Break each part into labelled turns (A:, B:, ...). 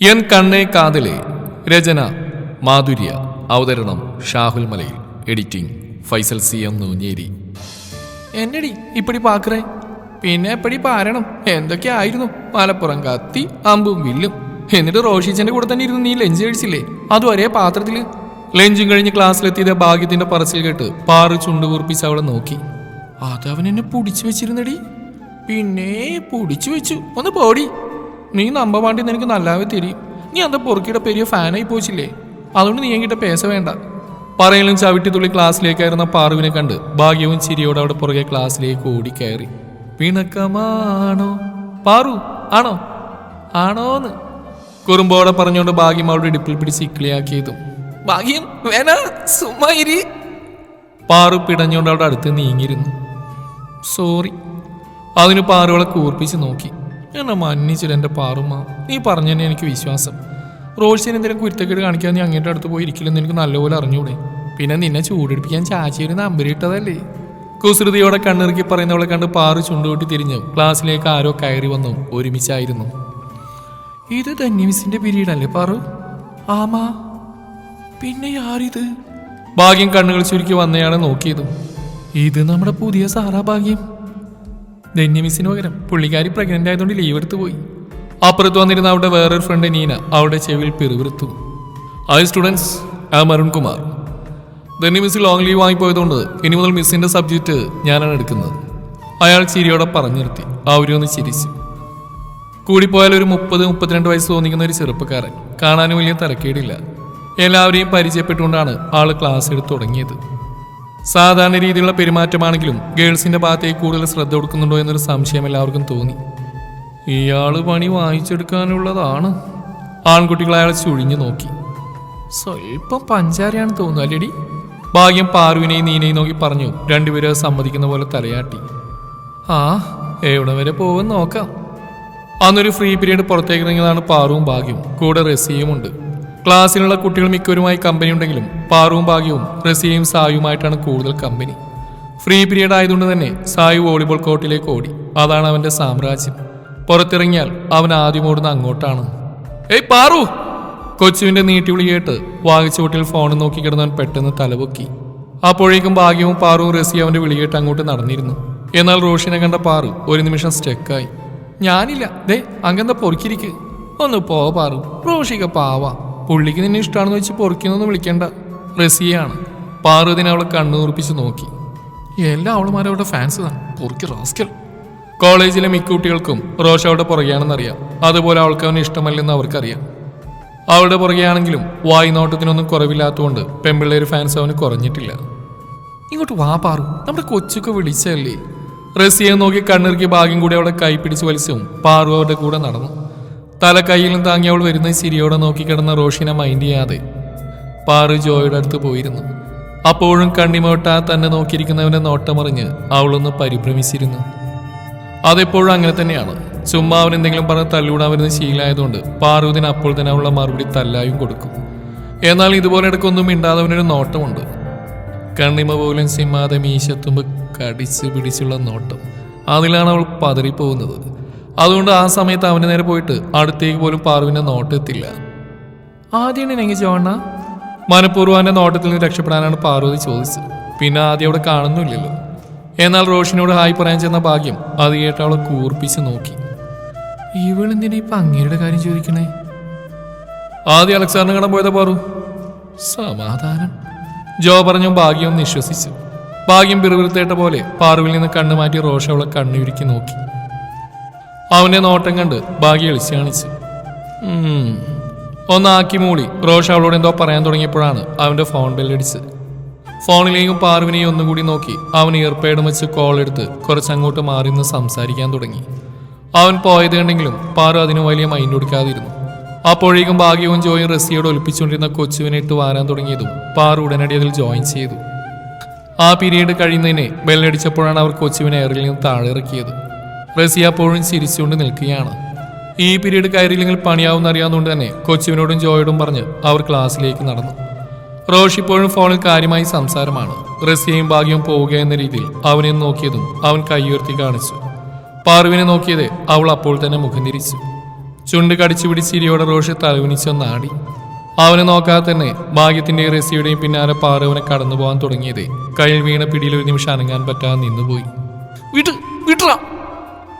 A: N കണ്ണേ കാതലെ രചന മാധുര്യ. അവതരണം Shahul Malayil. Editing Faisal C M Noonjeri. എന്നടി ഇപ്പടി പാക്കറേ? പിന്നെ എപ്പടി പാരണം? എന്തൊക്കെ ആയിരുന്നു? മലപ്പുറം കത്തി അമ്പും വില്ലും. എന്നിട്ട് റോഷിച്ചന്റെ കൂടെ തന്നെ ഇരുന്ന് നീ ലഞ്ച് കഴിച്ചില്ലേ? അതും ഒരേ പാത്രത്തിൽ. ലഞ്ചും കഴിഞ്ഞ് ക്ലാസ്സിലെത്തിയത് ഭാഗ്യത്തിന്റെ പറച്ചിൽ കേട്ട് പാറ് ചുണ്ട് കുറിപ്പിച്ച് അവളെ നോക്കി. അതവൻ എന്നെ പൊടിച്ചു വെച്ചിരുന്നടി. പിന്നെ പൊടിച്ചു വെച്ചു. ഒന്ന് പോടി. നീ നമ്പ വാണ്ടി എനിക്ക് നല്ലാവേ തിരിയും നീ അന്ത പൊറുക്കിയുടെ പെരിയ ഫാനായി പോയിച്ചില്ലേ? അതുകൊണ്ട് നീ എങ്കിട്ട് പേശ വേണ്ട. പറയലും ചവിട്ടി തുള്ളി ക്ലാസ്സിലേക്കായിരുന്ന പാറുവിനെ കണ്ട് ഭാഗ്യവും ചിരിയോടെ അവിടെ പുറകെ ക്ലാസ്സിലേക്ക് ഓടി കയറി. പിണക്കമാണോ? പാറു ആണോ? ആണോന്ന്. കുറുമ്പോടെ പറഞ്ഞുകൊണ്ട് ഭാഗ്യം അവളുടെ ഇടുപ്പിൽ പിടിച്ച് ഇക്കിളിയാക്കിയതും. ഭാഗ്യം വേണ സുമ്മാ ഇരി. പാറു പിടഞ്ഞുകൊണ്ട് അവിടെ അടുത്ത് നീങ്ങിയിരുന്നു. സോറി. അതിന് പാറുകളെ കൂർപ്പിച്ച് നോക്കി. എന്നെ മന്നിച്ചില്ല എന്റെ പാറുമ്മ. നീ പറഞ്ഞു തന്നെ എനിക്ക് വിശ്വാസം. റോൾസിന് എന്തെങ്കിലും കുരുത്തക്കേട് കാണിക്കാൻ നീ അങ്ങേന്റെ അടുത്ത് പോയി ഇരിക്കില്ലെന്ന് എനിക്ക് നല്ലപോലെ അറിഞ്ഞൂടെ? പിന്നെ നിന്നെ ചൂടിപ്പിക്കാൻ ചാച്ചി ഒരു നമ്പരിട്ടതല്ലേ കുസൃതിയോടെ കണ്ണിറുക്കി പറയുന്നവളെ കണ്ട് പാറു ചുണ്ടുകൂട്ടി തിരിഞ്ഞു ക്ലാസ്സിലേക്ക് ആരോ കയറി വന്നു. ഒരുമിച്ചായിരുന്നു. ഇത് ധന്യമിസിന്റെ പിരീഡല്ലേ പാറു? ആമാ പിന്നെ ആരിത്? ഭാഗ്യം കണ്ണുകൾ ചുരുക്കി വന്നയാളെ നോക്കിയതും. ഇത് നമ്മുടെ പുതിയ സാറാ ഭാഗ്യം. ധന്യമിസിന് പകരം പുള്ളിക്കാരി പ്രഗ്നന്റ് ആയതുകൊണ്ട് ലീവ് എടുത്തു പോയി. അപ്പുറത്ത് വന്നിരുന്ന അവിടെ വേറൊരു ഫ്രണ്ട് നീന അവിടെ ചെവിയിൽ പിറുവിറുത്തു ഹായ് സ്റ്റുഡൻസ് ആ Arun Kumar Dhanya miss long leave വാങ്ങിപ്പോയതുകൊണ്ട് ഇനി മുതൽ മിസ്സിന്റെ സബ്ജക്റ്റ് ഞാനാണ് എടുക്കുന്നത്. അയാൾ ചിരിയോടെ പറഞ്ഞു നിർത്തി. അവരൊന്ന് ചിരിച്ചു. കൂടിപ്പോയാൽ ഒരു മുപ്പത് മുപ്പത്തിരണ്ട് വയസ്സ് തോന്നിക്കുന്ന ഒരു ചെറുപ്പക്കാരൻ. കാണാനും വലിയ തിരക്കേടില്ല എല്ലാവരെയും പരിചയപ്പെട്ടുകൊണ്ടാണ് ആൾ ക്ലാസ് എടുത്ത് തുടങ്ങിയത്. സാധാരണ രീതിയിലുള്ള പെരുമാറ്റമാണെങ്കിലും ഗേൾസിന്റെ ഭാഗത്തേക്ക് കൂടുതൽ ശ്രദ്ധ കൊടുക്കുന്നുണ്ടോ എന്നൊരു സംശയം എല്ലാവർക്കും തോന്നി. ഇയാൾ പണി വാങ്ങിച്ചെടുക്കാനുള്ളതാണ് ആൺകുട്ടികൾ അയാൾ ചുഴിഞ്ഞു നോക്കി. സ്വല്പം പഞ്ചാരയാണ് തോന്നുന്നു അല്ലേടി? ഭാഗ്യം പാറുവിനെയും നീനയും നോക്കി പറഞ്ഞു രണ്ടുപേരും സമ്മതിക്കുന്ന പോലെ തലയാട്ടി. ആ എവിടെ വരെ പോകുമെന്ന് നോക്കാം. അന്നൊരു ഫ്രീ പീരീഡ് പുറത്തേക്ക് ഇറങ്ങിയതാണ് പാറുവും ഭാഗ്യവും കൂടെ റസിയും ഉണ്ട് ക്ലാസ്സിലുള്ള കുട്ടികൾ മിക്കവരുമായി കമ്പനി ഉണ്ടെങ്കിലും പാറുവും ഭാഗ്യവും റസിയയും സായുമായിട്ടാണ് കൂടുതൽ കമ്പനി ഫ്രീ പീരീഡ് ആയതുകൊണ്ട് തന്നെ സായു വോളിബോൾ കോർട്ടിലേക്ക് ഓടി. അതാണ് അവന്റെ സാമ്രാജ്യം. പുറത്തിറങ്ങിയാൽ അവൻ ആദ്യം ഓടുന്ന അങ്ങോട്ടാണ്. ഏയ് പാറു! കൊച്ചുവിന്റെ നീട്ടിവിളി കേട്ട് വാങ്ങിച്ചുവട്ടിൽ ഫോൺ നോക്കി കിടന്നവൻ പെട്ടെന്ന് തലപൊക്കി. അപ്പോഴേക്കും ഭാഗ്യവും പാറുവും റസി അവന്റെ വിളികേട്ട് അങ്ങോട്ട് നടന്നിരുന്നു. എന്നാൽ റോഷിനെ കണ്ട പാറു ഒരു നിമിഷം സ്റ്റെക്കായി ഞാനില്ല. ദേ അങ്ങനെ പൊറുക്കിരിക്ക് ഒന്ന് പോ പാറു. റോഷിക പാവ. പുള്ളിക്ക് നിന്നെ ഇഷ്ടമാണെന്ന് വെച്ച് പൊറിക്കുന്നൊന്നും വിളിക്കണ്ട. റസിയാണ്. പാറു ഇതിനെ അവളെ കണ്ണുറുപ്പിച്ച് നോക്കി. എല്ലാ അവളുമാരും അവളുടെ ഫാൻസ് തന്നെ പൊറുക്കി റാസ്കൽ കോളേജിലെ മിക്ക കുട്ടികൾക്കും റോഷ അവളുടെ പുറകെയാണെന്നറിയാം. അതുപോലെ അവൾക്ക് അവന് ഇഷ്ടമല്ലെന്ന് അവർക്കറിയാം. അവളുടെ പുറകെയാണെങ്കിലും വായി നോട്ടത്തിനൊന്നും കുറവില്ലാത്തതുകൊണ്ട് പെമ്പിള്ളേര് ഫാൻസ് അവന് കുറഞ്ഞിട്ടില്ല. ഇങ്ങോട്ട് വാ പാറു. നമ്മുടെ കൊച്ചൊക്കെ വിളിച്ചല്ലേ റസിയെ നോക്കി കണ്ണിറുക്കി ഭാഗ്യം കൂടി അവളെ കൈ പിടിച്ച് വലിച്ചവും പാറു അവരുടെ കൂടെ നടന്നു. തല കയ്യിലും താങ്ങി അവൾ വരുന്ന സിരിയോടെ നോക്കിക്കിടന്ന റോഷിനെ മൈൻഡ് ചെയ്യാതെ പാറു ജോയുടെ അടുത്ത് പോയിരുന്നു. അപ്പോഴും കണ്ണിമോട്ടാ തന്നെ നോക്കിയിരിക്കുന്നവനെ നോട്ടമറിഞ്ഞ് അവളൊന്ന് പരിഭ്രമിച്ചിരുന്നു. അതെപ്പോഴും അങ്ങനെ തന്നെയാണ്. ചുമ്മാ അവൻ എന്തെങ്കിലും പറഞ്ഞ് തല്ലൂടാൻ വരുന്ന ശീലമായതുകൊണ്ട് പാർവതിന് അപ്പോൾ തന്നെ അവളുടെ മറുപടി തല്ലായും കൊടുക്കും. എന്നാൽ ഇതുപോലെ ഇടയ്ക്കൊന്നും മിണ്ടാതെ അവനൊരു നോട്ടമുണ്ട്. കണ്ണിമ പോലും സിമാതെ മീശത്തുമ്പ് കടിച്ച് പിടിച്ചുള്ള നോട്ടം. അതിലാണ് അവൾ പതറിപ്പോകുന്നത്. അതുകൊണ്ട് ആ സമയത്ത് അവന്റെ നേരെ പോയിട്ട് അടുത്തേക്ക് പോലും പാർവിന്റെ നോട്ടെത്തില്ല. ആദ്യമാണ് ഇണങ്ങി ചോണ മനഃപൂർവന്റെ നോട്ടത്തിൽ നിന്ന് രക്ഷപ്പെടാനാണ് പാർവതി ചോദിച്ചത്. പിന്നെ ആദ്യം അവിടെ കാണുന്നില്ലല്ലോ എന്നാൽ റോഷിനോട് ഹായ് പറയാൻ ചെന്ന ഭാഗ്യം അത് കേട്ട് അവളെ കൂർപ്പിച്ച് നോക്കി. ഇവളെന്തിനാ ഇപ്പൊ അങ്ങേരുടെ കാര്യം ചോദിക്കണേ? ആദ്യം അലക്സാറിനെ കാണാൻ പോയതാ പാറു. സമാധാനം. ജോ പറഞ്ഞു ഭാഗ്യം നിശ്വസിച്ചു. ഭാഗ്യം പിറുപിറുത്തേട്ട പോലെ പാറുവിൽ നിന്ന് കണ്ണു മാറ്റി റോഷ അവളെ കണ്ണുരുക്കി നോക്കി. അവന്റെ നോട്ടം കണ്ട് ഭാഗ്യ എളിച്ചു കാണിച്ച്. ഒന്നാക്കി മൂളി റോഷ അവളോട് എന്തോ പറയാൻ തുടങ്ങിയപ്പോഴാണ് അവന്റെ ഫോൺ ബെല്ലടിച്ചത്. ഫോണിലെയും പാർവിനെയും ഒന്നും കൂടി നോക്കി അവൻ ഇയർപേഡ് വെച്ച് കോൾ എടുത്ത് കുറച്ചങ്ങോട്ട് മാറി നിന്ന് സംസാരിക്കാൻ തുടങ്ങി. അവൻ പോയത് കണ്ടെങ്കിലും പാറു അതിന് വലിയ മൈൻഡ് കൊടുക്കാതിരുന്നു. അപ്പോഴേക്കും ഭാഗ്യവും ജോയും റസിയോട് ഒലിപ്പിച്ചുകൊണ്ടിരുന്ന കൊച്ചുവിനെ ഇട്ട് വാരാൻ തുടങ്ങിയതും പാറു ഉടനടി അതിൽ ജോയിൻ ചെയ്തു. ആ പീരീഡ് കഴിയുന്നതിനെ ബെല്ലടിച്ചപ്പോഴാണ് അവർ കൊച്ചുവിനെ എയറിൽ നിന്ന് താഴെ ഇറക്കിയത്. റസി അപ്പോഴും ചിരിച്ചുകൊണ്ട് നിൽക്കുകയാണ്. ഈ പീരീഡ് കയറിയില്ലെങ്കിൽ പണിയാവുമെന്ന് അറിയാവുന്നതുകൊണ്ട് തന്നെ കൊച്ചുവിനോടും ജോയോടും പറഞ്ഞ് അവർ ക്ലാസ്സിലേക്ക് നടന്നു. റോഷ് ഇപ്പോഴും ഫോണിൽ കാര്യമായി സംസാരമാണ്. റസിയയും ഭാഗ്യവും പോവുക എന്ന രീതിയിൽ അവനെ നോക്കിയതും അവൻ കൈയുയർത്തി കാണിച്ചു. പാറുവിനെ നോക്കിയത് അവൾ അപ്പോൾ തന്നെ മുഖം തിരിച്ചു. ചുണ്ട് കടിച്ചു പിടിച്ച് ഇരിയോടെ റോഷ് തലവിനിച്ചൊന്നാടി അവനെ നോക്കാതെ തന്നെ ഭാഗ്യത്തിന്റെയും റസിയുടെയും പിന്നാലെ പാർവനെ കടന്നു പോകാൻ തുടങ്ങിയത് കയ്യിൽ വീണ പിടിയിൽ ഒരു നിമിഷം അനങ്ങാൻ പറ്റാതെ നിന്നുപോയി. വിട്ട് വിട്ടറ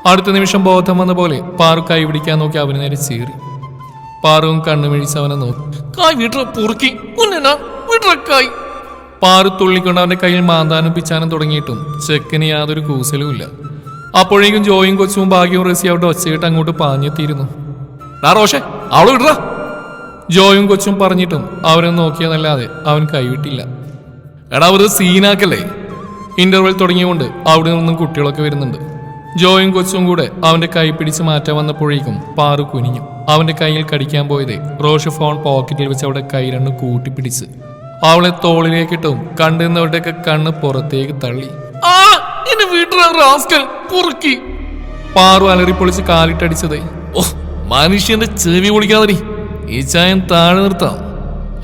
A: അടുത്ത നിമിഷം ബോധം വന്ന പോലെ പാറു കൈ പിടിക്കാൻ നോക്കി അവന് നേരെ ചീറി. പാറുവും കണ്ണുമിഴിച്ച് അവനെ നോക്കി. കായ് വിട്ടറ പൊറുക്കി ഉന്നനാ വിട്ടറ കായ്. പാറു തുള്ളിക്കൊണ്ട് അവന്റെ കയ്യിൽ മാന്താനും പിച്ചാനും തുടങ്ങിയിട്ടും ചെക്കന് യാതൊരു കൂസലും ഇല്ല. അപ്പോഴേക്കും ജോയും കൊച്ചും ഭാഗ്യവും റസി അവിടെ ഒച്ചയിട്ട് അങ്ങോട്ട് പാഞ്ഞെത്തിയിരുന്നു. ഡാ റോഷെ അവൾ വിടറ. ജോയും കൊച്ചും പറഞ്ഞിട്ടും അവരെ നോക്കിയതല്ലാതെ അവൻ കൈവിട്ടില്ല. എടാ അവർ സീനാക്കല്ലേ? ഇന്റർവെൽ തുടങ്ങിയുകൊണ്ട് അവിടെ നിന്നും കുട്ടികളൊക്കെ വരുന്നുണ്ട്. ജോയും കൊച്ചും കൂടെ അവന്റെ കൈ പിടിച്ച് മാറ്റാൻ വന്നപ്പോഴേക്കും പാറു കുനിഞ്ഞു. അവന്റെ കയ്യിൽ കടിക്കാൻ പോയത് റോഷ് ഫോൺ പോക്കറ്റിൽ വെച്ച് അവിടെ കൈ രണ്ടും കൂട്ടിപ്പിടിച്ച് അവളെ തോളിലേക്കിട്ടും കണ്ടുന്നവരുടെയൊക്കെ കണ്ണ് പുറത്തേക്ക് തള്ളി. ആ പാറു അലറിപ്പൊളിച്ച് കാലിട്ടടിച്ചത് ഓ മനുഷ്യന്റെ ചെവി പൊളിക്കാതെ ഈ ചായം താഴെ നിർത്താം.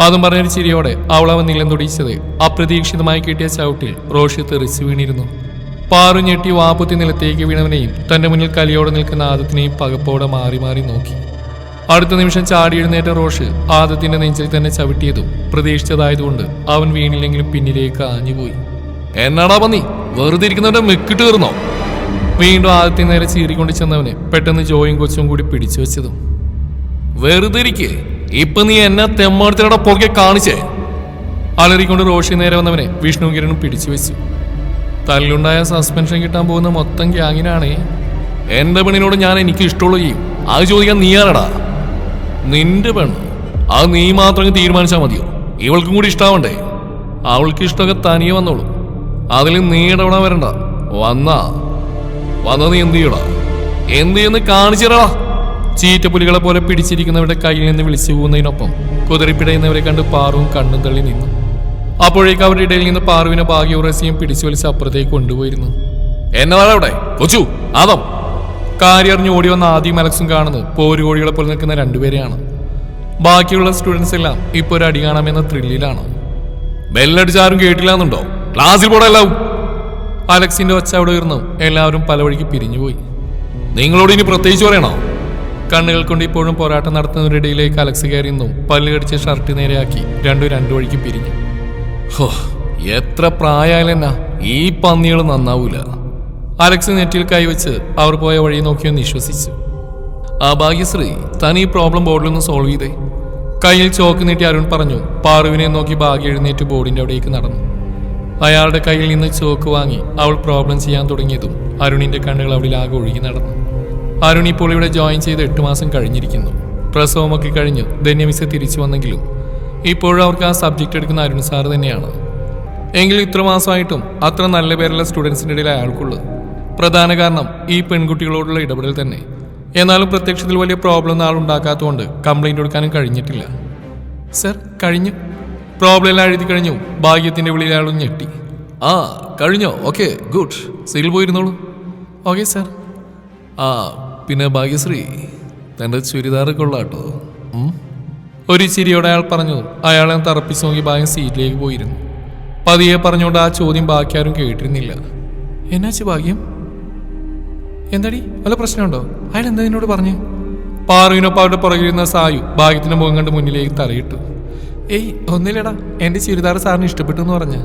A: അതും പറഞ്ഞൊരു ചിരിയോടെ അവൾ അവൻ നിലം തൊടിച്ചത് അപ്രതീക്ഷിതമായി കിട്ടിയ ചവിട്ടിൽ റോഷി തെറിച്ചു വീണിരുന്നു. പാറു ഞെട്ടി വാപ്പുത്തി നിലത്തേക്ക് വീണവനെയും തന്റെ മുന്നിൽ കലിയോടെ നിൽക്കുന്ന ആദത്തിനെയും പകപ്പോടെ മാറി മാറി നോക്കി. അടുത്ത നിമിഷം ചാടി എഴുന്നേറ്റ റോഷ് ആദത്തിന്റെ നെഞ്ചിൽ തന്നെ ചവിട്ടിയതും പ്രതീക്ഷിച്ചതായതുകൊണ്ട് അവൻ വീണില്ലെങ്കിലും പിന്നിലേക്ക് ആഞ്ഞുപോയി. എന്നാടാ പന്നി വെറുതെ ഇരിക്കുന്നവന്റെ മെക്കിട്ട് തീർന്നോ വീണ്ടും ആദ്യത്തെ നേരെ ചീറിക്കൊണ്ട് ചെന്നവനെ പെട്ടെന്ന് ജോയും കൊച്ചും കൂടി പിടിച്ചു വെച്ചതും. വെറുതെ ഇരിക്കേ ഇപ്പൊ നീ എന്നെ തെമ്മാടത്തിലൂടെ പോകെ കാണിച്ചേ. അലറിക്കൊണ്ട് റോഷി നേരെ വന്നവനെ വിഷ്ണു കിരണും പിടിച്ചു വെച്ചു. തല്ലുണ്ടായ സസ്പെൻഷൻ കിട്ടാൻ പോകുന്ന മൊത്തം ഗ്യാങ്ങിനാണേ. എന്റെ പെണ്ണിനോട് ഞാൻ എനിക്ക് ഇഷ്ടമുള്ള ചെയ്യും അത് ചോദിക്കാൻ നീയാണടാ. നിന്റെ പെണ്ണ്. അത് നീ മാത്രം തീരുമാനിച്ചാൽ മതിയോ? ഇവൾക്കും കൂടി ഇഷ്ടാവണ്ടേ? അവൾക്ക് ഇഷ്ടമൊക്കെ തനിയെ വന്നോളൂ. അതിൽ നീ ഇടപെടാൻ വരണ്ട. വന്നാ. വന്ന നീ എന്ത് ചെയ്യടാ? എന്ത് ചെയ്യുന്ന? കാണിച്ചിടടാ ചീറ്റപ്പുലികളെ പോലെ പിടിച്ചിരിക്കുന്നവരുടെ കയ്യിൽ നിന്ന് വിളിച്ചു പോകുന്നതിനൊപ്പം കുതിറിപ്പിടയുന്നവരെ കണ്ട് പാറും കണ്ണും തള്ളി നിന്നു. അപ്പോഴേക്ക് അവരുടെ ഇടയിൽ നിന്ന് പാർവിനെ ഭാഗ്യവറസിയും പിടിച്ചു വലിച്ച് അപ്പുറത്തേക്ക് കൊണ്ടുപോയിരുന്നു. എന്നതാണ് കൊച്ചു ആദം. കാര്യറിഞ്ഞ് ഓടി വന്ന ആദ്യം അലക്സും കാണുന്നത് പോരുകോഴികളെ പോലെ നിൽക്കുന്ന രണ്ടുപേരെയാണ്. ബാക്കിയുള്ള സ്റ്റുഡൻസ് എല്ലാം ഇപ്പോൾ ഒരു അടി കാണാമെന്ന ത്രില്ലിലാണ് ബെല്ലടിച്ചാരും കേട്ടില്ല എന്നുണ്ടോ ക്ലാസ്സിൽ പോടെ എല്ലാവും. അലക്സിന്റെ ഒച്ച അവിടെ ഉയർന്നു. എല്ലാവരും പല വഴിക്ക് പിരിഞ്ഞുപോയി നിങ്ങളോട് ഇനി പ്രത്യേകിച്ച് പറയണോ? കണ്ണുകൾ കൊണ്ട് ഇപ്പോഴും പോരാട്ടം നടത്തുന്നവരുടെ ഇടയിലേക്ക് അലക്സ് കയറി നിന്നും. ഷർട്ട് നേരെയാക്കി രണ്ടു രണ്ടു വഴിക്ക് പിരിഞ്ഞു. ഹോ എത്ര പ്രായാലെന്നാ ഈ പന്നികൾ നന്നാവൂല. അലക്സ് നെറ്റിൽ കൈവച്ച് അവർ പോയ വഴി നോക്കിയൊന്ന് വിശ്വസിച്ചു. ആ ഭാഗ്യശ്രീ താൻ ഈ പ്രോബ്ലം ബോർഡിലൊന്ന് സോൾവ് ചെയ്തേ. കയ്യിൽ ചോക്ക് നീട്ടി അരുൺ പറഞ്ഞു പാറുവിനെ നോക്കി ഭാഗ്യ എഴുന്നേറ്റ് ബോർഡിന്റെ അവിടേക്ക് നടന്നു. അയാളുടെ കയ്യിൽ നിന്ന് ചോക്ക് വാങ്ങി അവൾ പ്രോബ്ലം ചെയ്യാൻ തുടങ്ങിയതും അരുണിന്റെ കണ്ണുകൾ അവിടെ ആകെ ഒഴുകി നടന്നു. അരുൺ ഇപ്പോൾ ഇവിടെ ജോയിൻ ചെയ്ത് എട്ട് മാസം കഴിഞ്ഞിരിക്കുന്നു. പ്രസവമൊക്കെ കഴിഞ്ഞു ധന്യമിസ തിരിച്ചു വന്നെങ്കിലും ഇപ്പോഴും അവർക്ക് ആ സബ്ജക്റ്റ് എടുക്കുന്ന അരുൺ സാർ തന്നെയാണ്. എങ്കിലും ഇത്ര മാസമായിട്ടും അത്ര നല്ല പേരുള്ള സ്റ്റുഡൻസിന്റെ ഇടയിൽ അയാൾക്കുള്ളത്. പ്രധാന കാരണം ഈ പെൺകുട്ടികളോടുള്ള ഇടപെടൽ തന്നെ. എന്നാലും പ്രത്യക്ഷത്തിൽ വലിയ പ്രോബ്ലം ഉണ്ടാക്കാത്തതുകൊണ്ട് കംപ്ലൈന്റ് കൊടുക്കാനും കഴിഞ്ഞിട്ടില്ല. സർ കഴിഞ്ഞു. പ്രോബ്ലം എല്ലാം എഴുതി കഴിഞ്ഞു. ഭാഗ്യത്തിന്റെ വിളിയിൽ അയാളും ഞെട്ടി. ആ കഴിഞ്ഞോ? ഓക്കെ ഗുഡ് സീൽ പോയിരുന്നോളൂ. ഓക്കെ സർ ആ പിന്നെ ഭാഗ്യശ്രീ തന്റെ ചുരിദാറ് കൊള്ളാട്ടോ. ഒരു ചിരിയോടെ അയാൾ പറഞ്ഞു അയാളെ തറപ്പിച്ച് നോക്കി ഭാഗ്യം സീറ്റിലേക്ക് പോയിരുന്നു. പതിയെ പറഞ്ഞുകൊണ്ട് ആ ചോദ്യം ബാക്കി ആരും കേട്ടിരുന്നില്ല. എന്നാച്ചു ഭാഗ്യം? എന്താടി? വല്ല പ്രശ്നമുണ്ടോ? അയാൾ എന്താ നിന്നോട് പറഞ്ഞു? പാറുവിനൊപ്പം അവരുടെ പുറകിലിരുന്ന സായു ഭാഗ്യത്തിന്റെ മുഖം കണ്ട് മുന്നിലേക്ക് തറയിട്ടു ഏയ് ഒന്നില്ലടാ എന്റെ ചുരിദാർ സാറിന് ഇഷ്ടപ്പെട്ടു എന്ന് പറഞ്ഞ.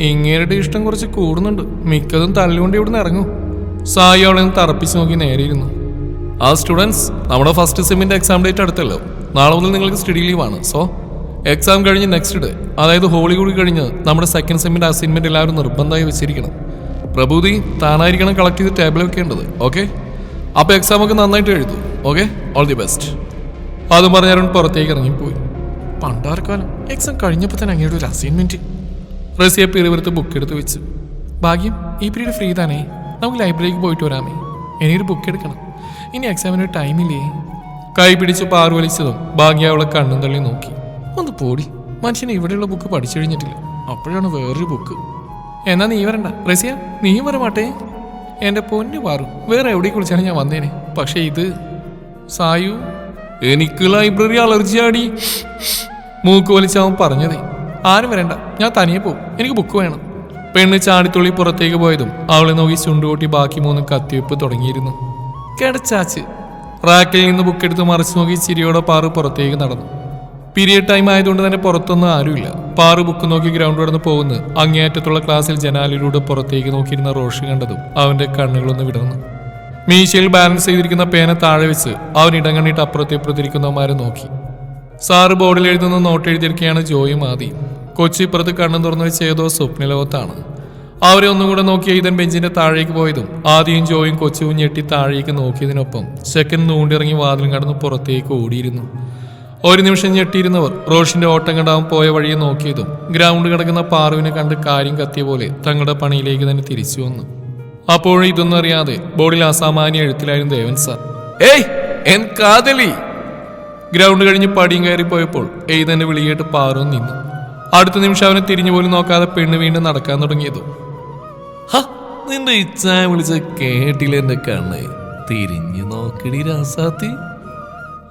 A: ഇങ്ങേരുടെ ഇഷ്ടം കുറച്ച് കൂടുന്നുണ്ട്. മിക്കതും തല്ലുകൊണ്ട് ഇവിടുന്ന് ഇറങ്ങും. സായി അവളെ തറപ്പിച്ച് നോക്കി നേരെ ഇരുന്നു ആ സ്റ്റുഡൻസ് നമ്മുടെ ഫസ്റ്റ് സെമ്മിന്റെ എക്സാം ഡേറ്റ് അടുത്തല്ലോ? നാളെ മുതൽ നിങ്ങൾക്ക് സ്റ്റഡി ലീവാണ് സോ എക്സാം കഴിഞ്ഞ് നെക്സ്റ്റ് ഡേ അതായത് ഹോളി കൂടി കഴിഞ്ഞ് നമ്മുടെ സെക്കൻഡ് സെമ്മിന്റെ അസൈൻമെന്റ് എല്ലാവരും നിർബന്ധമായി വെച്ചിരിക്കണം. പ്രഭൂതി താനായിരിക്കണം കളക്ട് ചെയ്ത് ടേബിൾ വെക്കേണ്ടത് ഓക്കെ അപ്പോൾ എക്സാം ഒക്കെ നന്നായിട്ട് എഴുതു ഓക്കെ ഓൾ ദി ബെസ്റ്റ് അതും പറഞ്ഞ അരുൺ പുറത്തേക്ക് ഇറങ്ങിപ്പോയി. പണ്ടാർക്കാലം എക്സാം കഴിഞ്ഞപ്പോൾ തന്നെ അങ്ങയുടെ ഒരു അസൈൻമെന്റ് റസിയെ പിറിവരുത്ത് ബുക്ക് എടുത്ത് വെച്ചു. ഭാഗ്യം ഈ പീരീഡ് ഫ്രീ താനേ. നമുക്ക് ലൈബ്രറിക്ക് പോയിട്ട് വരാമേ. എനിക്കൊരു ബുക്ക് എടുക്കണം. ഇനി എക്സാമിന് ടൈമില്ലേ കൈ പിടിച്ച് പാറു വലിച്ചതും ഭാഗ്യ അവളെ കണ്ണും തള്ളി നോക്കി. ഒന്ന് പോടി. മനുഷ്യന് ഇവിടെയുള്ള ബുക്ക് പഠിച്ചു കഴിഞ്ഞിട്ടില്ല അപ്പോഴാണ് വേറൊരു ബുക്ക് എന്നാ നീ വരണ്ട. റസിയ നീ വരമാട്ടെ. എന്റെ പൊന്നു പാറു വേറെ എവിടെ കുളിച്ചാണ് ഞാൻ വന്നേനെ. പക്ഷെ ഇത് സായു എനിക്ക് ലൈബ്രറി അലർജി അലർജിയാടി മൂക്ക് വലിച്ചവൻ പറഞ്ഞതേ. ആരും വരണ്ട. ഞാൻ തനിയെ പോകും എനിക്ക് ബുക്ക് വേണം. പെണ്ണ് ചാടിത്തുള്ളി പുറത്തേക്ക് പോയതും അവളെ നോക്കി ചുണ്ടുകൂട്ടി ബാക്കി മൂന്ന് കത്തിവെപ്പ് തുടങ്ങിയിരുന്നു. കിടച്ചാച്ച് റാക്കിൽ നിന്ന് ബുക്ക് എടുത്ത് മറിച്ചു നോക്കി ചിരിയോടെ പാറു പുറത്തേക്ക് നടന്നു. പീരിയഡ് ടൈം ആയതുകൊണ്ട് തന്നെ പുറത്തൊന്നും ആരുമില്ല. പാറു ബുക്ക് നോക്കി ഗ്രൗണ്ട് കടന്ന് പോകുന്നു. അങ്ങേയറ്റത്തുള്ള ക്ലാസ്സിൽ ജനാലിലൂടെ പുറത്തേക്ക് നോക്കിയിരുന്ന റോഷി കണ്ടതും അവന്റെ കണ്ണുകളൊന്ന് വിടർന്നു. മീശയിൽ ബാലൻസ് ചെയ്തിരിക്കുന്ന പേന താഴെ വെച്ച് അവൻ ഇടം കണ്ണിട്ട് അപ്പുറത്തെ ഇപ്പുറത്തിരിക്കുന്നവന്മാരെ നോക്കി. സാറ് ബോർഡിൽ എഴുതുന്ന നോട്ട് എഴുതിയിരിക്കുകയാണ് ജോയും ആദിയും കൊച്ചി ഇപ്പുറത്ത് കണ്ണും തുറന്നു വെച്ച് ഏതോ സ്വപ്നലോകത്താണ്. അവരെ ഒന്നും കൂടെ നോക്കി ഈതൻ ബെഞ്ചിന്റെ താഴേക്ക് പോയതും ആദ്യം ജോയും കൊച്ചുവും ഞെട്ടി താഴേക്ക് നോക്കിയതിനൊപ്പം സെക്കൻഡ് നൂണ്ടിറങ്ങി വാതിലും കടന്ന് പുറത്തേക്ക് ഓടിയിരുന്നു. ഒരു നിമിഷം ഞെട്ടിയിരുന്നവർ റോഷിന്റെ ഓട്ടം കണ്ടാവും പോയ വഴിയെ നോക്കിയതും ഗ്രൗണ്ട് കിടക്കുന്ന പാറുവിനെ കണ്ട് കാര്യം കത്തിയ പോലെ തങ്ങളുടെ പണിയിലേക്ക് തന്നെ തിരിച്ചു വന്നു. അപ്പോഴും ഇതൊന്നും അറിയാതെ ബോർഡിൽ അസാമാന്യ എഴുത്തിലായിരുന്നു ദേവൻ സാർ. ഏയ് എൻ കാതലി. ഗ്രൗണ്ട് കഴിഞ്ഞ് പടിയും കയറി പോയപ്പോൾ എയ്തന്റെ വിളിയേട്ട് പാറു നിന്നു. അടുത്ത നിമിഷം അവനെ തിരിഞ്ഞു പോലും നോക്കാതെ പെണ്ണ് വീണ്ടും നടക്കാൻ തുടങ്ങിയതു നിന്റെ ഇച്ഛായ വിളിച്ച കേട്ടില്ല എന്റെ കണ്ണ്? തിരിഞ്ഞു നോക്കടി രാസാത്തി.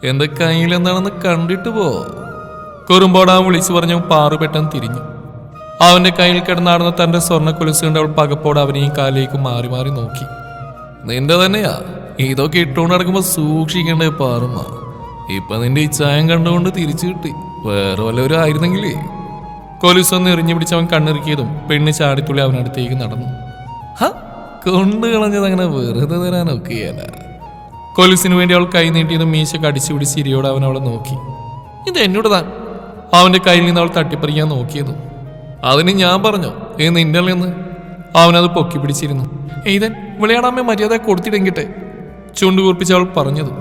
A: എന്റെ കയ്യിൽ എന്താണെന്ന് കണ്ടിട്ട് പോ. കുറുമ്പോടാൻ വിളിച്ചു പറഞ്ഞു പാറു പെട്ടെന്ന് തിരിഞ്ഞു. അവന്റെ കയ്യിൽ കിടന്നാടുന്ന തന്റെ സ്വർണ കുലുസ് കണ്ട് അവൾ പകപ്പോടെ അവനെയും കാലിലേക്ക് മാറി മാറി നോക്കി. നിന്റെ തന്നെയാ. ഇതൊക്കെ ഇട്ടുകൊണ്ട് നടക്കുമ്പോ സൂക്ഷിക്കണ്ടേ പാറുമ്മ. ഇപ്പൊ നിന്റെ ഈ ചായം കണ്ടുകൊണ്ട് തിരിച്ചു കിട്ടി. വേറെ വല്ലവരും ആയിരുന്നെങ്കിലേ. കൊലുസൊന്ന് എറിഞ്ഞു പിടിച്ച് അവൻ കണ്ണിറുക്കിയതും പെണ്ണ് ചാടിത്തുള്ളി അവനടുത്തേക്ക് നടന്നു. കൊണ്ടു കളഞ്ഞത് അങ്ങനെ വെറുതെ തരാനൊക്കെയല്ല കൊലുസിന് വേണ്ടി അവൾ കൈ നീട്ടിയതും മീശ കടിച്ചു പിടിച്ച് ഇരിയോട് അവൻ അവളെ നോക്കി. ഇത് എന്നോട് താൻ അവന്റെ കയ്യിൽ നിന്ന് അവൾ തട്ടിപ്പറിക്കാൻ നോക്കിയത്. അതിന് ഞാൻ പറഞ്ഞു ഇത് നിന്റെ അല്ലെന്ന് അവനത് പൊക്കി പിടിച്ചിരുന്നു. എയ്തൻ വിളയാടാമ്മ മര്യാദ കൊടുത്തിട്ടെങ്കിട്ടെ. ചുണ്ടുകൂർപ്പിച്ച് അവൾ പറഞ്ഞത്.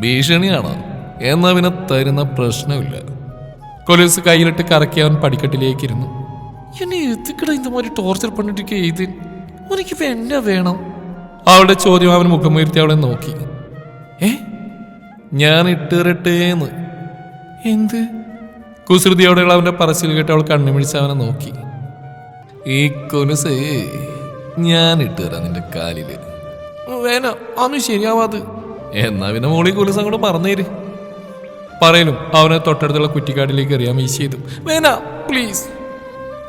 A: ഭീഷണിയാണോ? എന്നാ തരുന്ന പ്രശ്നമില്ല. കൊലുസ് കയ്യിലിട്ട് കറക്കി അവൻ പടിക്കെട്ടിലേക്കിരുന്നു. എന്നെ എത്തിക്കട ഇതുമാതിരി ടോർച്ചർ പണിട്ടിരിക്കുക എയ്തേൻ ഉനക്കിപ്പോ എന്നെ വേണം? അവളുടെ ചോദ്യം അവൻ മുഖമുയർത്തി അവളെ നോക്കി. ഏ? ഞാൻ ഇട്ടേറട്ടേന്ന് എന്ത്? കുസൃതിയോടെയുള്ള അവന്റെ പറച്ചിൽ കേട്ട് അവൾ കണ്ണുമിഴിച്ച് അവനെ നോക്കി. ഈ കൊനുസേ ഞാൻ ഇട്ടുതരാം നിന്റെ കാലിൽ. വേന അതൊന്നും ശരിയാവാത്. എന്നാ പിന്നെ മോളി കൊലുസ് അങ്ങോട്ട് പറഞ്ഞേര് പറയലും അവനെ തൊട്ടടുത്തുള്ള കുറ്റിക്കാട്ടിലേക്ക് എറിയാൻ മീശ് ചെയ്തു. വേന പ്ലീസ്.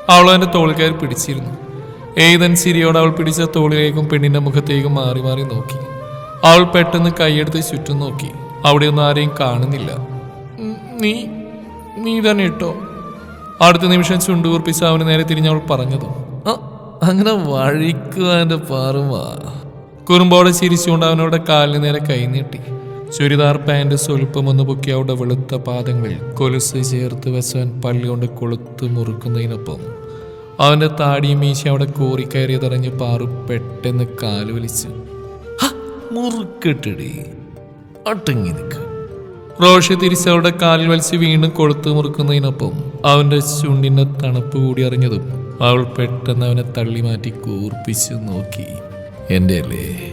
A: അവൾ അവന്റെ തോളിൽ പിടിച്ചിരുന്നു. ഏതൻ സിരിയോട് അവൾ പിടിച്ച തോളിലേക്കും പെണ്ണിന്റെ മുഖത്തേക്കും മാറി മാറി നോക്കി. അവൾ പെട്ടെന്ന് കൈയെടുത്ത് ചുറ്റും നോക്കി. അവിടെയൊന്നും ആരെയും കാണുന്നില്ല. നീ നീ തന്നെ ഇട്ടോ. അടുത്ത നിമിഷം ചുണ്ടുകൂർപ്പിച്ച് അവന് നേരെ തിരിഞ്ഞ് അവൾ പറഞ്ഞത് "ആ, അങ്ങനെ വഴിക്കുവാന്റെ പാറുമാ കുറുമ്പോടെ ചിരിച്ചുകൊണ്ട് അവനോട് കാലിന് നേരെ കൈനീട്ടി ചുരിദാർ പാന്റ് സ്വൽപ്പം ഒന്ന് പൊക്കി അവളുടെ വെളുത്ത പാദങ്ങളിൽ കൊലുസ് ചേർത്ത് വെച്ചവൻ കൊണ്ട് കൊളുത്ത് മുറുക്കുന്നതിനൊപ്പം അവന്റെ താടിയും മീശ അവിടെ കോറിക്കയറിയതറിഞ്ഞ് പാറു പെട്ടെന്ന് കാൽ വലിച്ചു "ഹ, മുറുക്കിട്ടിടി. അട്ടങ്ങി നിൽക്ക. റോഷി തിരിച്ചവളുടെ കാലിൽ വലിച്ച് വീണ്ടും കൊളുത്ത് മുറുക്കുന്നതിനൊപ്പം അവന്റെ ചുണ്ടിന്റെ തണുപ്പ് കൂടി അറിഞ്ഞതും അവൾ പെട്ടെന്ന് അവനെ തള്ളി മാറ്റി കൂർപ്പിച്ച് നോക്കി. എന്റെ അല്ലേ?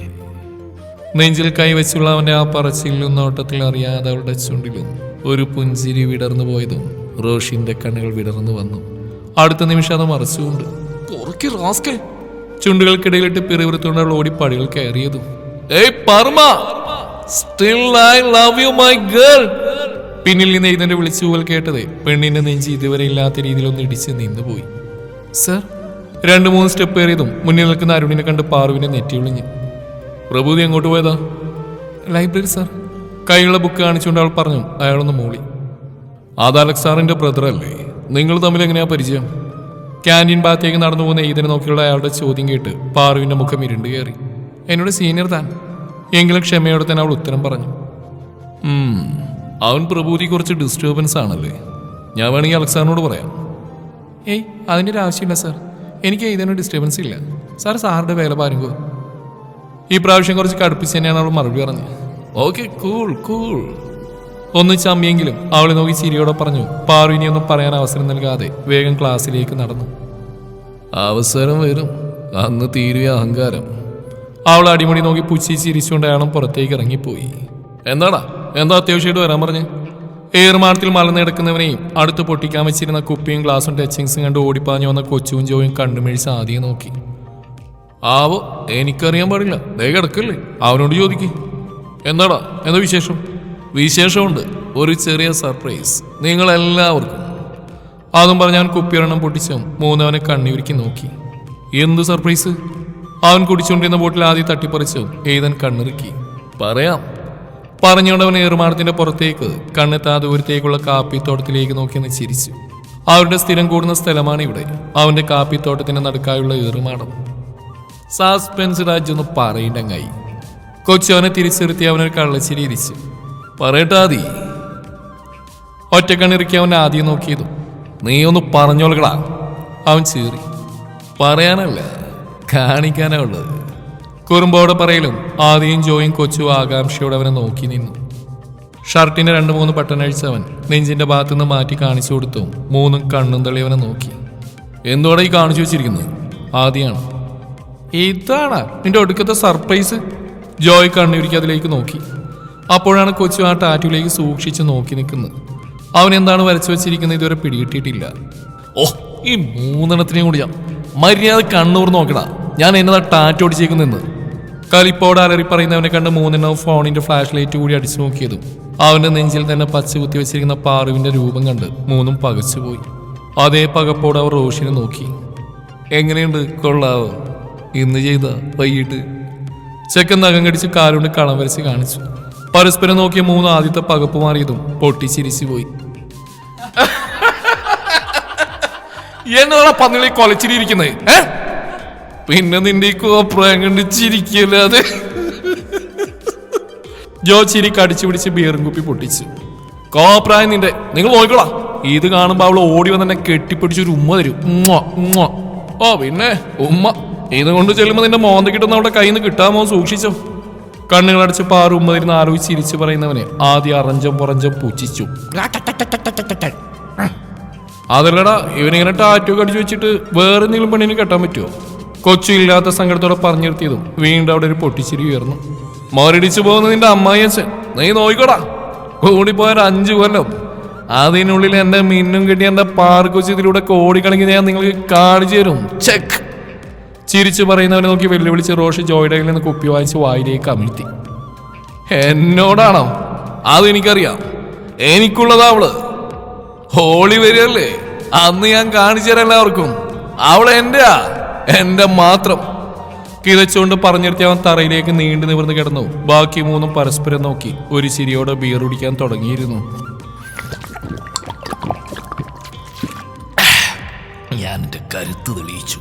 A: നെഞ്ചിൽ കൈവച്ചുള്ള അവന്റെ ആ പറച്ചിലും നോട്ടത്തിൽ അറിയാതെ അവളുടെ ചുണ്ടിലും ഒരു പുഞ്ചിരി വിടർന്നു പോയതും റോഷിന്റെ കണ്ണുകൾ വിടർന്നു വന്നു. അടുത്ത നിമിഷം അത് മറച്ചുകൊണ്ട്. ചുണ്ടുകൾക്കിടയിലിട്ട് പിറിവിറുത്തുകൊണ്ടുള്ള ഓടി പടികൾ കയറിയതും. ഏയ് പർമ still I love you my girl പിന്നിൽ നിന്ന് ഇതിന്റെ വിളിച്ചുപോൽ കേട്ടത് പെണ്ണിന്റെ നെഞ്ചി ഇതുവരെ ഇല്ലാത്ത രീതിയിൽ ഒന്ന് ഇടിച്ച് നിന്നുപോയി സർ രണ്ട് മൂന്ന് സ്റ്റെപ്പ് കയറിയതും മുന്നിൽ നിൽക്കുന്ന അരുണിനെ കണ്ട് പാറുവിനെ നെറ്റി വിളിഞ്ഞു. പ്രഭുതി എങ്ങോട്ട് പോയതാ? ലൈബ്രറി സാർ കൈയുള്ള ബുക്ക് കാണിച്ചുകൊണ്ട് അവൾ പറഞ്ഞു അയാളൊന്ന് മൂളി. അലക്സ് സാറിന്റെ ബ്രദർ അല്ലേ? നിങ്ങൾ തമ്മിൽ എങ്ങനെയാ പരിചയം? ക്യാന്റീൻ ഭാഗത്തേക്ക് നടന്നു പോകുന്ന ഏതിനെ നോക്കിയുള്ള അയാളുടെ ചോദ്യം കേട്ട് പാറുവിന്റെ മുഖം ഇരുണ്ട് കയറി. എന്നോട് സീനിയർ താൻ. എങ്കിലും ക്ഷമയോടെ തന്നെ അവൾ ഉത്തരം പറഞ്ഞു. "ഉം, അവൻ പ്രഭൂതി കുറച്ച് ഡിസ്റ്റർബൻസ് ആണല്ലേ. ഞാൻ വേണമെങ്കിൽ അലക്സാറിനോട് പറയാം. ഏയ് അതിന്റെ ഒരു ആവശ്യമില്ല സാർ എനിക്ക് ഇതിനൊരു ഡിസ്റ്റർബൻസ് ഇല്ല. സാർ സാറിന്റെ വേല പാരുമ്പോൾ ഈ പ്രാവശ്യം കുറച്ച് കടുപ്പിച്ച് തന്നെയാണ് അവൾ മറുപടി പറഞ്ഞത്. ഓക്കെ കൂൾ കൂൾ ഒന്ന് ചമ്മിയെങ്കിലും അവളെ നോക്കി ചിരിയോടെ പറഞ്ഞു പാറു ഇനിയൊന്നും പറയാൻ അവസരം നൽകാതെ വേഗം ക്ലാസ്സിലേക്ക് നടന്നു. അവസരം വരും. അന്ന് തീരുവ അഹങ്കാരം. അവൾ അടിമുടി നോക്കി പുച്ചി ചിരിച്ചുകൊണ്ട് അയാളും പുറത്തേക്ക് ഇറങ്ങിപ്പോയി. എന്താടാ? എന്താ അത്യാവശ്യമായിട്ട് വരാൻ പറഞ്ഞ്? ഏറുമാടത്തിൽ മലന്നെടുക്കുന്നവനെയും അടുത്ത് പൊട്ടിക്കാൻ വെച്ചിരുന്ന കുപ്പിയും ഗ്ലാസും ടച്ചിങ്സും കണ്ട് ഓടിപ്പാഞ്ഞു വന്ന കൊച്ചുവും ജോയും കണ്ണുമിഴിച്ച് ആദ്യം നോക്കി. ആവോ എനിക്കറിയാൻ പാടില്ല. ദേ കിടക്കല്ലേ. അവനോട് ചോദിക്ക്. എന്താടാ? എന്താ വിശേഷം? വിശേഷമുണ്ട്. ഒരു ചെറിയ സർപ്രൈസ്. നിങ്ങളെല്ലാവർക്കും. അതും പറഞ്ഞ് അവൻ കുപ്പിയൊരെണ്ണം പൊട്ടിച്ചും മൂന്നവനെ കണ്ണീരിക്കി നോക്കി. എന്ത് സർപ്രൈസ്? അവൻ കുടിച്ചുകൊണ്ടിരുന്ന ബോട്ടിൽ ആദ്യം തട്ടിപ്പറിച്ചു ഏതൻ കണ്ണിറുക്കി. പറയാം. പറഞ്ഞുകൊണ്ടവൻ ഏറുമാടത്തിന്റെ പുറത്തേക്ക് കണ്ണെത്താ ദൂരത്തേക്കുള്ള കാപ്പിത്തോട്ടത്തിലേക്ക് നോക്കി ഒന്ന് ചിരിച്ചു. അവരുടെ സ്ഥിരം കൂടുന്ന സ്ഥലമാണ് ഇവിടെ. അവന്റെ കാപ്പിത്തോട്ടത്തിന്റെ നടുക്കായുള്ള ഏറുമാടം. സസ്പെൻസ് രാജ്യം പറയണ്ടങ്ങായി. കൊച്ചു അവനെ തിരിച്ചിരുത്തി അവനൊരു കള്ളച്ചിരി ഇരിച്ചു. പറയട്ടാതി. ഒറ്റക്കണ്ണിറുക്കി അവൻ ആദ്യം നോക്കിയതു നീ ഒന്ന് പറഞ്ഞോളുകളാ. അവൻ ചീറി. പറയാനല്ല കാണിക്കാനാ ഉള്ളത്. കുറുമ്പോടെ പറയലും ആദ്യം ജോയും കൊച്ചു ആകാംക്ഷയോടെ അവനെ നോക്കി നിന്നു. ഷർട്ടിന്റെ രണ്ട് മൂന്ന് പട്ടനഴിച്ച അവൻ നെഞ്ചിന്റെ ഭാഗത്തുനിന്ന് മാറ്റി കാണിച്ചു കൊടുത്തു. മൂന്നും കണ്ണും തള്ളി അവനെ നോക്കി. എന്തോടെ ഈ കാണിച്ചു വെച്ചിരിക്കുന്നത്? ആദ്യമാണ് ഇതാണ് നിന്റെ ഒടുക്കത്തെ സർപ്രൈസ്. ജോയ് കണ്ണുരുക്കി അതിലേക്ക് നോക്കി. അപ്പോഴാണ് കൊച്ചു ആ ടാറ്റുവിലേക്ക് സൂക്ഷിച്ച് നോക്കി നിൽക്കുന്നത്. അവൻ എന്താണ് വരച്ചു വെച്ചിരിക്കുന്നത് ഇതുവരെ പിടികിട്ടിയിട്ടില്ല. ഓ ഈ മൂന്നെണ്ണത്തിനെയും കൂടി ഞാൻ മര്യാദ കണ്ണൂർ നോക്കണ ഞാൻ എന്നതാ ടാറ്റു അടിച്ചേക്കുന്നെന്ന് കലിപ്പോട് അലറി പറയുന്നവനെ കണ്ട് മൂന്നെണ്ണവും ഫോണിന്റെ ഫ്ലാഷ് ലൈറ്റ് കൂടി അടിച്ചു നോക്കിയതും അവന്റെ നെഞ്ചിൽ തന്നെ പച്ച കുത്തി വെച്ചിരിക്കുന്ന പാറുവിന്റെ രൂപം കണ്ട് മൂന്നും പകച്ചുപോയി അതേ പകപ്പോട് അവർ റോഷിനെ നോക്കി. എങ്ങനെയുണ്ട് കൊള്ളാവോ? ഇന്ന് ചെയ്ത വൈകിട്ട്? ചെക്കൻ നഖം കടിച്ച് കാലുകൊണ്ട് കളം വരച്ച് കാണിച്ചു. പരസ്പരം നോക്കിയ മൂന്ന് ആദ്യത്തെ പകപ്പ് മാറിയതും പൊട്ടിച്ചിരിച്ചു പോയി. എന്നുള്ള പന്നിളി കൊലച്ചിരിക്കുന്നത് പിന്നെ നിന്റെ ഈ കണ്ട് ചിരിക്കല്ലാതെ ജോ ചിരി കടിച്ചു പിടിച്ച് ബിയറും കുപ്പി പൊട്ടിച്ചു. കോപ്രായം നിന്റെ നിങ്ങൾ നോക്കിക്കോളാ ഇത് കാണുമ്പോ അവൾ ഓടി വന്ന് എന്നെ കെട്ടിപ്പിടിച്ച് ഒരു ഉമ്മ തരും. ഉമ്മ ഉമ്മ. ഓ പിന്നെ ഉമ്മ. ഇത് കൊണ്ട് ചെല്ലുമ്പോ നിന്റെ മോന്ത കിട്ടുന്ന അവിടെ കയ്യിൽ നിന്ന് കിട്ടാമോ സൂക്ഷിച്ചോ. കണ്ണുകളടച്ച് പാറു ഉമ്മ തരുന്ന ആലോചിച്ച് ചിരിച്ചു പറയുന്നവനെ ആദ്യം അറഞ്ചം പുറഞ്ചം പൂച്ചിച്ചു. അതല്ലടാ ഇവനിങ്ങനെ ടാറ്റു കടിച്ചു വെച്ചിട്ട് വേറെ എന്തെങ്കിലും പെണ്ണിന് കെട്ടാൻ പറ്റുമോ കൊച്ചു ഇല്ലാത്ത സങ്കടത്തോടെ പറഞ്ഞു നിർത്തിയതും വീണ്ടും അവിടെ ഒരു പൊട്ടിച്ചിരി ഉയർന്നു. മോരടിച്ചു പോകുന്ന നിന്റെ അമ്മായി അച്ഛൻ. നീ നോയിക്കോടാ. കൂടിപ്പോയ ഒരു അഞ്ചു കൊല്ലം. അതിനുള്ളിൽ എന്റെ മിന്നും കെട്ടി എന്റെ പാർക്കൊച്ചു ഇതിലൂടെ കോടിക്കണക്കിന് ഞാൻ നിങ്ങൾക്ക് കാണിച്ചു തരും. ചെക്ക്. ചിരിച്ചു പറയുന്നവനെ നോക്കി വെല്ലുവിളിച്ച് റോഷി ജോയുടെ കയ്യിൽ നിന്ന് കുപ്പി വാങ്ങിച്ച് വായിലേക്ക് അമിഴ്ത്തി. എന്നോടാണോ? അതെനിക്കറിയാം. എനിക്കുള്ളതാ അവൾ. ഹോളി വരികയല്ലേ? അന്ന് ഞാൻ കാണിച്ചു തരാം എല്ലാവർക്കും. അവൾ എന്റെയാ? എന്റെ മാത്രം. കിതച്ചുകൊണ്ട് പറഞ്ഞിരുത്തി അവൻ തറയിലേക്ക് നീണ്ടു നിവർന്ന് കിടന്നു. ബാക്കി മൂന്നും പരസ്പരം നോക്കി. ഒരു ചിരിയോടെ ബിയർ കുടിക്കാൻ തുടങ്ങിയിരുന്നു. ഞാൻ എന്റെ കരുത്ത് തെളിയിച്ചു.